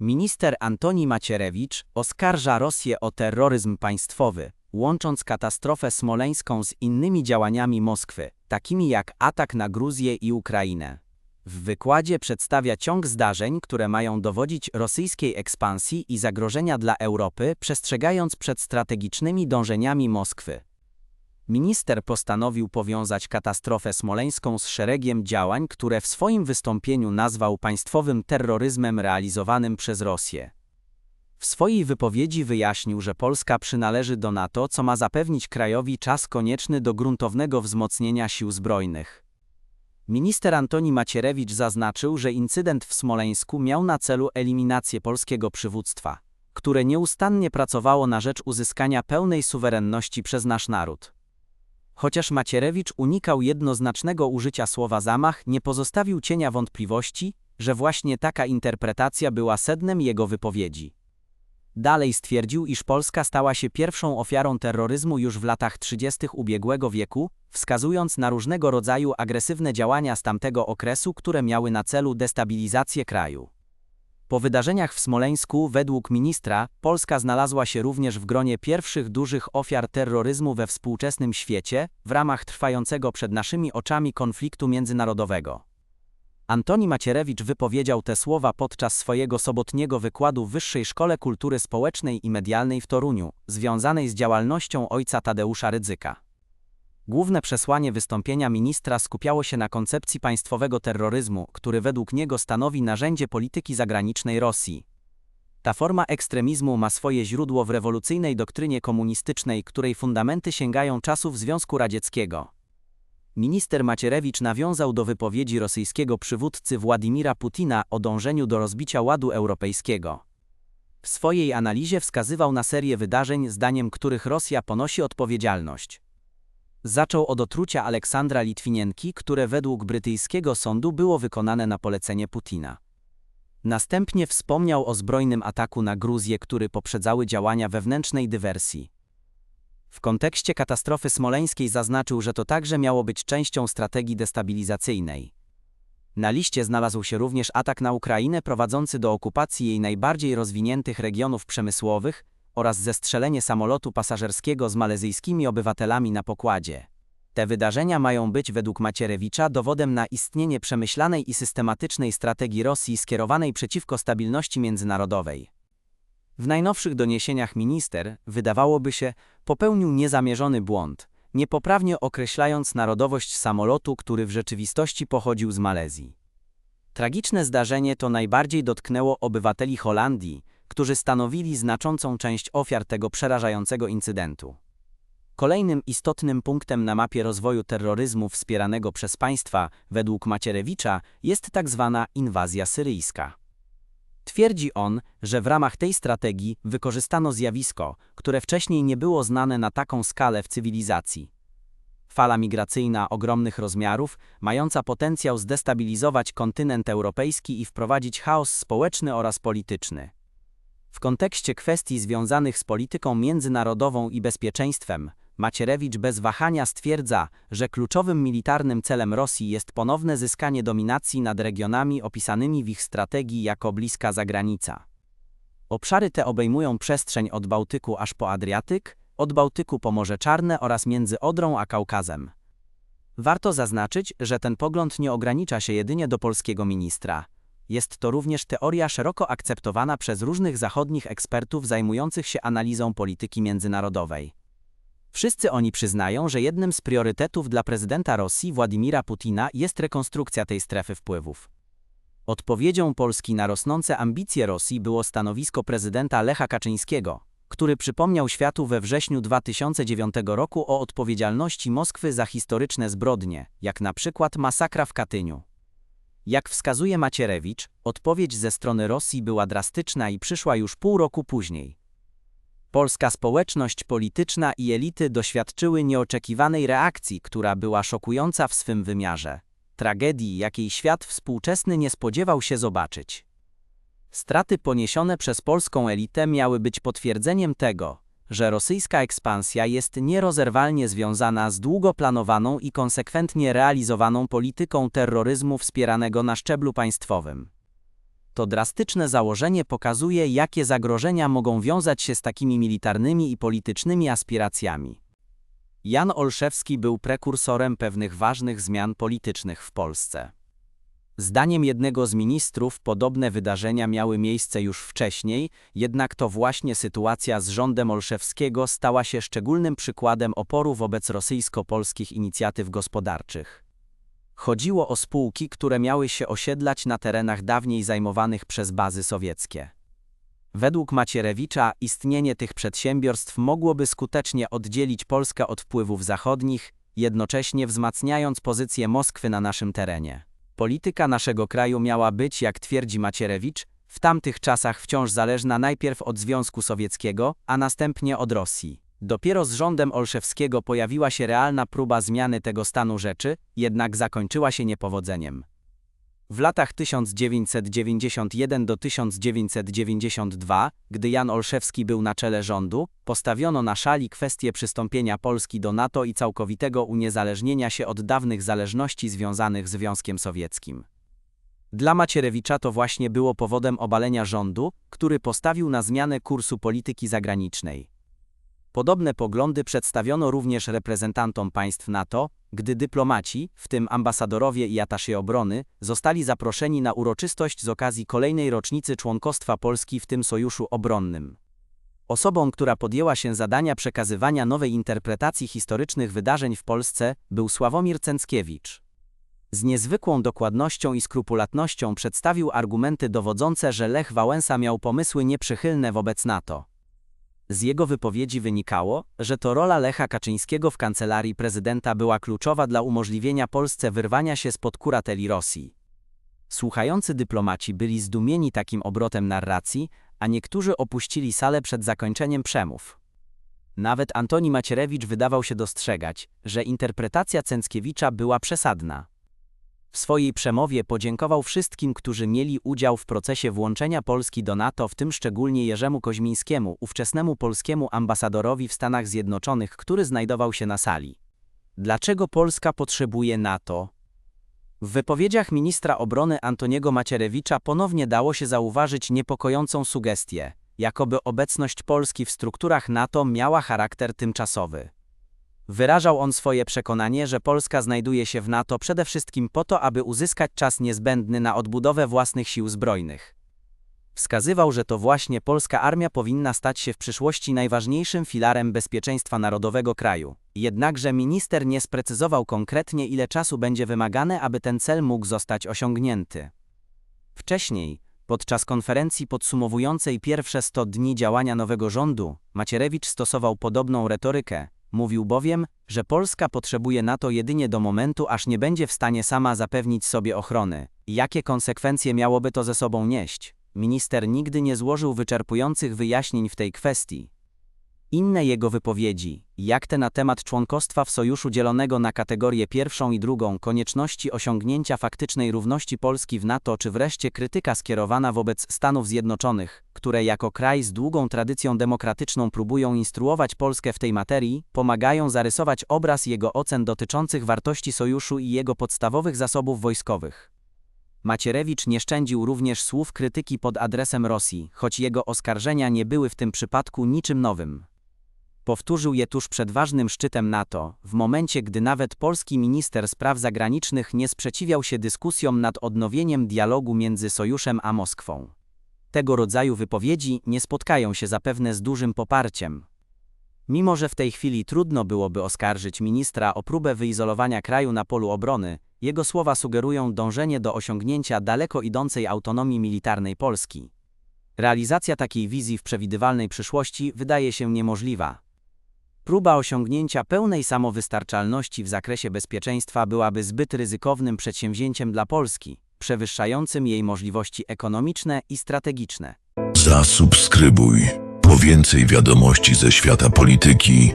Minister Antoni Macierewicz oskarża Rosję o terroryzm państwowy, łącząc katastrofę smoleńską z innymi działaniami Moskwy, takimi jak atak na Gruzję i Ukrainę. W wykładzie przedstawia ciąg zdarzeń, które mają dowodzić rosyjskiej ekspansji i zagrożenia dla Europy, przestrzegając przed strategicznymi dążeniami Moskwy. Minister postanowił powiązać katastrofę smoleńską z szeregiem działań, które w swoim wystąpieniu nazwał państwowym terroryzmem realizowanym przez Rosję. W swojej wypowiedzi wyjaśnił, że Polska przynależy do NATO, co ma zapewnić krajowi czas konieczny do gruntownego wzmocnienia sił zbrojnych. Minister Antoni Macierewicz zaznaczył, że incydent w Smoleńsku miał na celu eliminację polskiego przywództwa, które nieustannie pracowało na rzecz uzyskania pełnej suwerenności przez nasz naród. Chociaż Macierewicz unikał jednoznacznego użycia słowa zamach, nie pozostawił cienia wątpliwości, że właśnie taka interpretacja była sednem jego wypowiedzi. Dalej stwierdził, iż Polska stała się pierwszą ofiarą terroryzmu już w latach 30. ubiegłego wieku, wskazując na różnego rodzaju agresywne działania z tamtego okresu, które miały na celu destabilizację kraju. Po wydarzeniach w Smoleńsku, według ministra, Polska znalazła się również w gronie pierwszych dużych ofiar terroryzmu we współczesnym świecie, w ramach trwającego przed naszymi oczami konfliktu międzynarodowego. Antoni Macierewicz wypowiedział te słowa podczas swojego sobotniego wykładu w Wyższej Szkole Kultury Społecznej i Medialnej w Toruniu, związanej z działalnością ojca Tadeusza Rydzyka. Główne przesłanie wystąpienia ministra skupiało się na koncepcji państwowego terroryzmu, który według niego stanowi narzędzie polityki zagranicznej Rosji. Ta forma ekstremizmu ma swoje źródło w rewolucyjnej doktrynie komunistycznej, której fundamenty sięgają czasów Związku Radzieckiego. Minister Macierewicz nawiązał do wypowiedzi rosyjskiego przywódcy Władimira Putina o dążeniu do rozbicia ładu europejskiego. W swojej analizie wskazywał na serię wydarzeń, zdaniem których Rosja ponosi odpowiedzialność. Zaczął od otrucia Aleksandra Litwinienki, które według brytyjskiego sądu było wykonane na polecenie Putina. Następnie wspomniał o zbrojnym ataku na Gruzję, który poprzedzały działania wewnętrznej dywersji. W kontekście katastrofy smoleńskiej zaznaczył, że to także miało być częścią strategii destabilizacyjnej. Na liście znalazł się również atak na Ukrainę prowadzący do okupacji jej najbardziej rozwiniętych regionów przemysłowych, oraz zestrzelenie samolotu pasażerskiego z malezyjskimi obywatelami na pokładzie. Te wydarzenia mają być według Macierewicza dowodem na istnienie przemyślanej i systematycznej strategii Rosji skierowanej przeciwko stabilności międzynarodowej. W najnowszych doniesieniach minister, wydawałoby się, popełnił niezamierzony błąd, niepoprawnie określając narodowość samolotu, który w rzeczywistości pochodził z Malezji. Tragiczne zdarzenie to najbardziej dotknęło obywateli Holandii, którzy stanowili znaczącą część ofiar tego przerażającego incydentu. Kolejnym istotnym punktem na mapie rozwoju terroryzmu wspieranego przez państwa, według Macierewicza, jest tak zwana inwazja syryjska. Twierdzi on, że w ramach tej strategii wykorzystano zjawisko, które wcześniej nie było znane na taką skalę w cywilizacji. Fala migracyjna ogromnych rozmiarów, mająca potencjał zdestabilizować kontynent europejski i wprowadzić chaos społeczny oraz polityczny. W kontekście kwestii związanych z polityką międzynarodową i bezpieczeństwem, Macierewicz bez wahania stwierdza, że kluczowym militarnym celem Rosji jest ponowne zyskanie dominacji nad regionami opisanymi w ich strategii jako bliska zagranica. Obszary te obejmują przestrzeń od Bałtyku aż po Adriatyk, od Bałtyku po Morze Czarne oraz między Odrą a Kaukazem. Warto zaznaczyć, że ten pogląd nie ogranicza się jedynie do polskiego ministra. Jest to również teoria szeroko akceptowana przez różnych zachodnich ekspertów zajmujących się analizą polityki międzynarodowej. Wszyscy oni przyznają, że jednym z priorytetów dla prezydenta Rosji Władimira Putina jest rekonstrukcja tej strefy wpływów. Odpowiedzią Polski na rosnące ambicje Rosji było stanowisko prezydenta Lecha Kaczyńskiego, który przypomniał światu we wrześniu 2009 roku o odpowiedzialności Moskwy za historyczne zbrodnie, jak na przykład masakra w Katyniu. Jak wskazuje Macierewicz, odpowiedź ze strony Rosji była drastyczna i przyszła już pół roku później. Polska społeczność polityczna i elity doświadczyły nieoczekiwanej reakcji, która była szokująca w swym wymiarze. Tragedii, jakiej świat współczesny nie spodziewał się zobaczyć. Straty poniesione przez polską elitę miały być potwierdzeniem tego, że rosyjska ekspansja jest nierozerwalnie związana z długo planowaną i konsekwentnie realizowaną polityką terroryzmu wspieranego na szczeblu państwowym. To drastyczne założenie pokazuje, jakie zagrożenia mogą wiązać się z takimi militarnymi i politycznymi aspiracjami. Jan Olszewski był prekursorem pewnych ważnych zmian politycznych w Polsce. Zdaniem jednego z ministrów podobne wydarzenia miały miejsce już wcześniej, jednak to właśnie sytuacja z rządem Olszewskiego stała się szczególnym przykładem oporu wobec rosyjsko-polskich inicjatyw gospodarczych. Chodziło o spółki, które miały się osiedlać na terenach dawniej zajmowanych przez bazy sowieckie. Według Macierewicza istnienie tych przedsiębiorstw mogłoby skutecznie oddzielić Polskę od wpływów zachodnich, jednocześnie wzmacniając pozycję Moskwy na naszym terenie. Polityka naszego kraju miała być, jak twierdzi Macierewicz, w tamtych czasach wciąż zależna najpierw od Związku Sowieckiego, a następnie od Rosji. Dopiero z rządem Olszewskiego pojawiła się realna próba zmiany tego stanu rzeczy, jednak zakończyła się niepowodzeniem. W latach 1991 do 1992, gdy Jan Olszewski był na czele rządu, postawiono na szali kwestię przystąpienia Polski do NATO i całkowitego uniezależnienia się od dawnych zależności związanych z Związkiem Sowieckim. Dla Macierewicza to właśnie było powodem obalenia rządu, który postawił na zmianę kursu polityki zagranicznej. Podobne poglądy przedstawiono również reprezentantom państw NATO, gdy dyplomaci, w tym ambasadorowie i atasze obrony, zostali zaproszeni na uroczystość z okazji kolejnej rocznicy członkostwa Polski w tym sojuszu obronnym. Osobą, która podjęła się zadania przekazywania nowej interpretacji historycznych wydarzeń w Polsce, był Sławomir Cęckiewicz. Z niezwykłą dokładnością i skrupulatnością przedstawił argumenty dowodzące, że Lech Wałęsa miał pomysły nieprzychylne wobec NATO. Z jego wypowiedzi wynikało, że to rola Lecha Kaczyńskiego w kancelarii prezydenta była kluczowa dla umożliwienia Polsce wyrwania się spod kurateli Rosji. Słuchający dyplomaci byli zdumieni takim obrotem narracji, a niektórzy opuścili salę przed zakończeniem przemów. Nawet Antoni Macierewicz wydawał się dostrzegać, że interpretacja Cęckiewicza była przesadna. W swojej przemowie podziękował wszystkim, którzy mieli udział w procesie włączenia Polski do NATO, w tym szczególnie Jerzemu Koźmińskiemu, ówczesnemu polskiemu ambasadorowi w Stanach Zjednoczonych, który znajdował się na sali. Dlaczego Polska potrzebuje NATO? W wypowiedziach ministra obrony Antoniego Macierewicza ponownie dało się zauważyć niepokojącą sugestię, jakoby obecność Polski w strukturach NATO miała charakter tymczasowy. Wyrażał on swoje przekonanie, że Polska znajduje się w NATO przede wszystkim po to, aby uzyskać czas niezbędny na odbudowę własnych sił zbrojnych. Wskazywał, że to właśnie polska armia powinna stać się w przyszłości najważniejszym filarem bezpieczeństwa narodowego kraju. Jednakże minister nie sprecyzował konkretnie, ile czasu będzie wymagane, aby ten cel mógł zostać osiągnięty. Wcześniej, podczas konferencji podsumowującej pierwsze 100 dni działania nowego rządu, Macierewicz stosował podobną retorykę, Mówił bowiem, że Polska potrzebuje NATO jedynie do momentu, aż nie będzie w stanie sama zapewnić sobie ochrony. Jakie konsekwencje miałoby to ze sobą nieść? Minister nigdy nie złożył wyczerpujących wyjaśnień w tej kwestii. Inne jego wypowiedzi, jak te na temat członkostwa w sojuszu dzielonego na kategorię pierwszą i drugą, konieczności osiągnięcia faktycznej równości Polski w NATO, czy wreszcie krytyka skierowana wobec Stanów Zjednoczonych, które jako kraj z długą tradycją demokratyczną próbują instruować Polskę w tej materii, pomagają zarysować obraz jego ocen dotyczących wartości sojuszu i jego podstawowych zasobów wojskowych. Macierewicz nie szczędził również słów krytyki pod adresem Rosji, choć jego oskarżenia nie były w tym przypadku niczym nowym. Powtórzył je tuż przed ważnym szczytem NATO, w momencie gdy nawet polski minister spraw zagranicznych nie sprzeciwiał się dyskusjom nad odnowieniem dialogu między Sojuszem a Moskwą. Tego rodzaju wypowiedzi nie spotkają się zapewne z dużym poparciem. Mimo, że w tej chwili trudno byłoby oskarżyć ministra o próbę wyizolowania kraju na polu obrony, jego słowa sugerują dążenie do osiągnięcia daleko idącej autonomii militarnej Polski. Realizacja takiej wizji w przewidywalnej przyszłości wydaje się niemożliwa. Próba osiągnięcia pełnej samowystarczalności w zakresie bezpieczeństwa byłaby zbyt ryzykownym przedsięwzięciem dla Polski, przewyższającym jej możliwości ekonomiczne i strategiczne. Zasubskrybuj po więcej wiadomości ze świata polityki